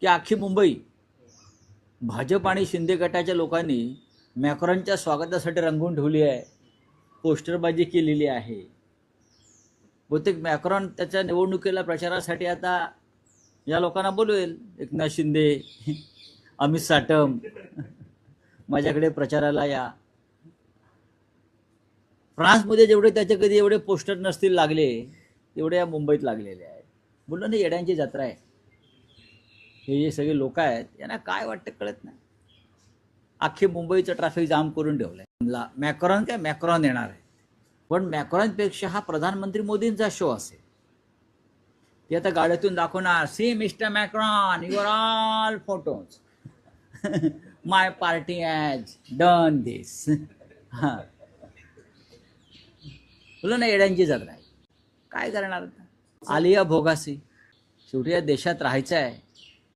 की अख्खी मुंबई. भाजप आणि शिंदे गटाच्या लोकांनी मॅक्रॉनच्या स्वागतासाठी रंगून ठेवली आहे. पोस्टरबाजी केलेली आहे. बहुतेक मॅक्रॉन त्याच्या निवडणुकीला प्रचारासाठी आता या लोकांना बोलवेल. एकनाथ शिंदे अमित साटम माझ्याकडे प्रचाराला या. फ्रान्समध्ये जेवढे त्याचे कधी एवढे पोस्टर नसतील लागले तेवढे या मुंबईत लागलेले आहेत. बोललो ना येड्यांची जत्रा आहे. हे जे सगळे लोक आहेत यांना काय वाटतं कळत नाही. अख्खी मुंबईचं ट्रॅफिक जाम करून ठेवलंय. मॅक्रॉन काय? मॅक्रॉन येणार आहे. पण मॅक्रॉनपेक्षा हा प्रधानमंत्री मोदींचा शो असेल. ते आता गाड्यातून दाखवणार see mister Macron your all photos my party has done this हां. बोला ना येड्यांची जत्रा आहे काय करणार आलिया भोगासी. शेवटी या देशात राहायचं आहे